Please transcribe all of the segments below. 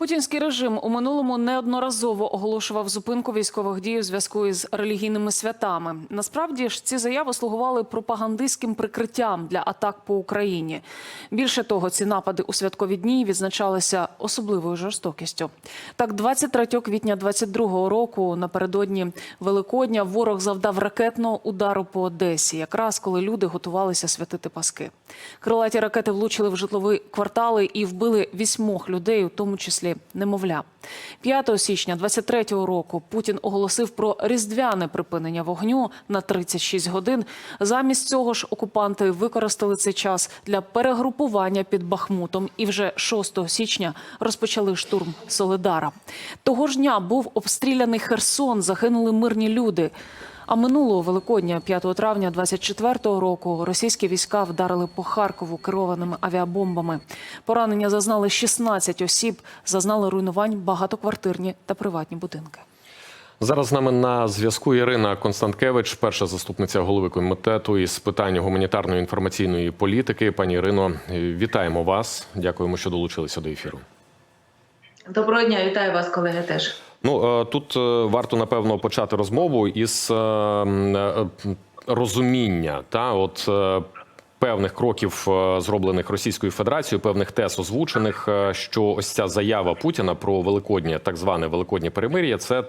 Путінський режим у минулому неодноразово оголошував зупинку військових дій у зв'язку із релігійними святами. Насправді ж ці заяви слугували пропагандистським прикриттям для атак по Україні. Більше того, ці напади у святкові дні відзначалися особливою жорстокістю. Так, 23 квітня 22 року, напередодні Великодня, ворог завдав ракетного удару по Одесі, якраз коли люди готувалися святити Паски. Крилаті ракети влучили в житлові квартали і вбили вісьмох людей, у тому числі немовля. 5 січня 23-го року Путін оголосив про різдвяне припинення вогню на 36 годин. Замість цього ж окупанти використали цей час для перегрупування під Бахмутом і вже 6 січня розпочали штурм Соледара. Того ж дня був обстріляний Херсон, загинули мирні люди. А минулого Великодня, 5 травня 24-го року, російські війська вдарили по Харкову керованими авіабомбами. Поранення зазнали 16 осіб, зазнали руйнувань багатоквартирні та приватні будинки. Зараз з нами на зв'язку Ірина Константкевич, перша заступниця голови комітету із питань гуманітарної інформаційної політики. Пані Ірино, вітаємо вас. Дякуємо, що долучилися до ефіру. Доброго дня, вітаю вас, колеги. Теж Ну е, тут е, варто напевно почати розмову із е, розуміння та от. Певних кроків, зроблених Російською Федерацією, певних тез озвучених, що ось ця заява Путіна про великоднє, так зване великоднє перемир'я, це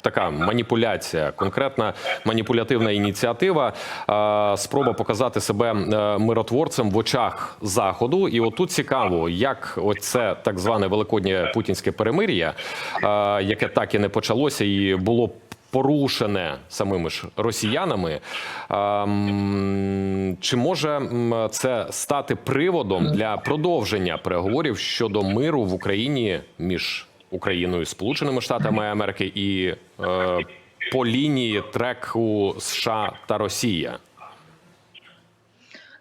така маніпуляція, конкретна маніпулятивна ініціатива, е, спроба показати себе е, миротворцем в очах заходу. І отут цікаво, як оце так зване великоднє путінське перемир'я, е, яке так і не почалося, і було порушене самими ж росіянами. Ем, Чи може це стати приводом для продовження переговорів щодо миру в Україні між Україною, Сполученими Штатами Америки і е, по лінії треку США та Росія?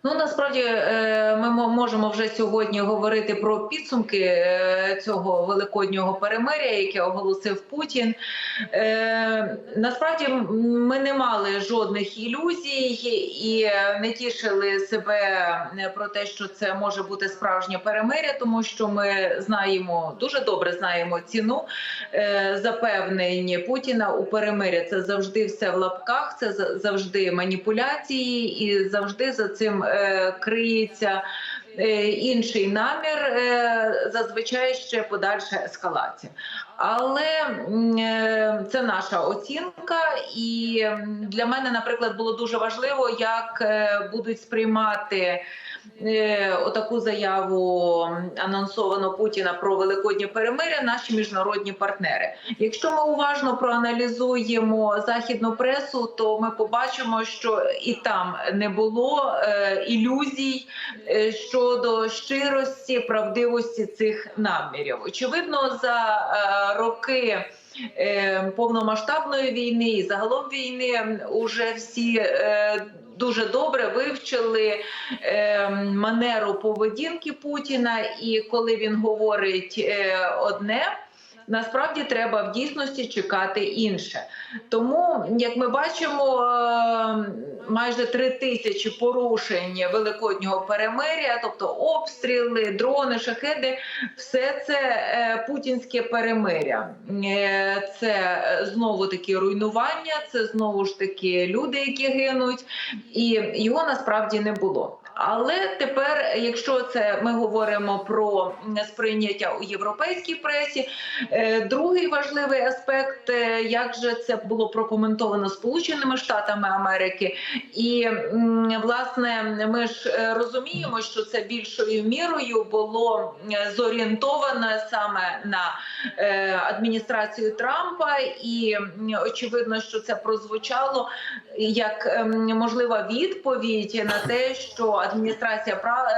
Ну насправді е, ми можемо вже сьогодні говорити про підсумки е, цього великоднього перемиря, яке оголосив Путін. Е, Насправді ми не мали жодних ілюзій і не тішили себе про те, що це може бути справжнє перемиря, тому що ми знаємо дуже добре знаємо ціну запевнень Путіна у перемиря. Це завжди все в лапках, це за- завжди маніпуляції, і завжди за цим криється. е, Інший намір е, зазвичай ще подальша ескалація, але е, це наша оцінка, і для мене, наприклад, було дуже важливо, як е, будуть сприймати е, отаку заяву анонсовано Путіна про великоднє перемиря наші міжнародні партнери. Якщо ми уважно проаналізуємо західну пресу, то ми побачимо, що і там не було ілюзій щодо щирості, правдивості цих намірів. Очевидно, за роки. е, Повномасштабної війни і загалом війни уже всі е, дуже добре вивчили е, манеру поведінки Путіна, і коли він говорить е, одне. Насправді треба в дійсності чекати інше. Тому, як ми бачимо, е, майже три тисячі порушень великоднього перемиря, тобто обстріли, дрони, шахеди, все це е, путінське перемиря. Е, Це знову таки руйнування, це знову ж таки люди, які гинуть, і його насправді не було. Але тепер, якщо це ми говоримо про сприйняття у європейській пресі, е, другий важливий аспект, е, як же це було прокоментовано Сполученими Штатами Америки, і власне ми ж е, розуміємо, що це більшою мірою було зорієнтовано саме на адміністрацію Трампа, і очевидно, що це прозвучало як ем, можлива відповідь на те, що адміністрація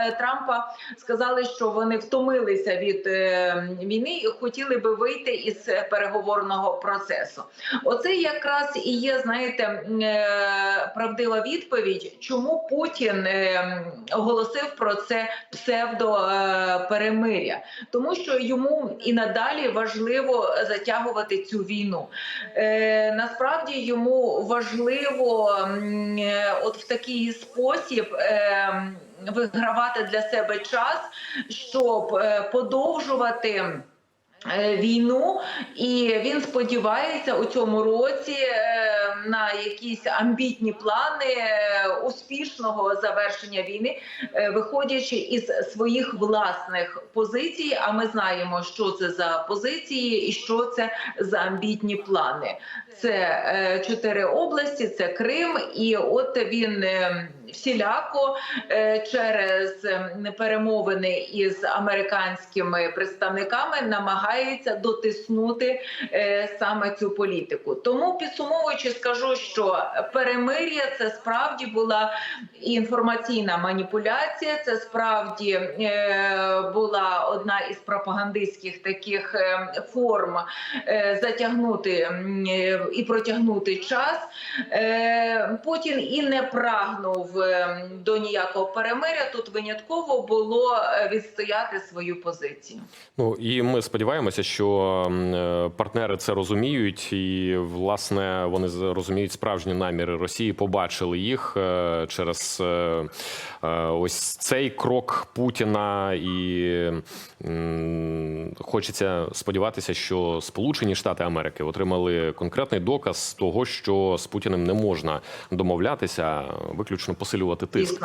е, Трампа сказали, що вони втомилися від е, війни і хотіли би вийти із переговорного процесу. Оце якраз і є, знаєте, е, правдива відповідь, чому Путін оголосив про це псевдо е, тому що йому і надалі важливо затягувати цю війну. Насправді йому важливо е, от в такий спосіб. Е, Вигравати для себе час, щоб е, подовжувати Війну, і він сподівається у цьому році на якісь амбітні плани успішного завершення війни, виходячи із своїх власних позицій. А ми знаємо, що це за позиції і що це за амбітні плани. Це е, чотири області, це Крим, і от він е, всіляко е, через перемовини із американськими представниками намагається дотиснути саме цю політику. Тому підсумовуючи, скажу, що перемир'я це справді була інформаційна маніпуляція. Це справді була одна із пропагандистських таких е, форм затягнути і протягнути час. Е, Путін і не прагнув е, до ніякого перемиря. Тут винятково було е, відстояти свою позицію. Ну і ми сподіваємося, що партнери це розуміють, і власне вони розуміють справжні наміри Росії, побачили їх через ось цей крок Путіна, і хочеться сподіватися, що Сполучені Штати Америки отримали конкретний доказ того, що з Путіним не можна домовлятися, виключно посилювати тиск.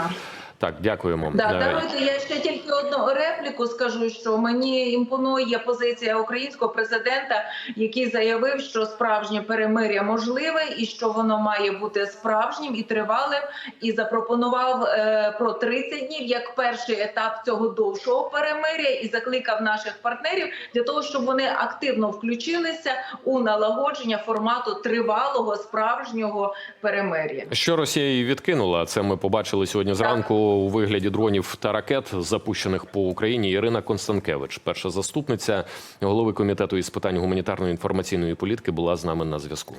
Так, дякуємо. Да, давайте я ще тільки одну репліку скажу, що мені імпонує позиція українського президента, який заявив, що справжнє перемиря можливе і що воно має бути справжнім і тривалим, і запропонував е, про 30 днів як перший етап цього довшого перемиря, і закликав наших партнерів для того, щоб вони активно включилися у налагодження формату тривалого справжнього перемиря. Що Росія і відкинула, це ми побачили сьогодні зранку у вигляді дронів та ракет, запущених по Україні. Ірина Констанкевич, перша заступниця голови комітету із питань гуманітарної інформаційної політики, була з нами на зв'язку.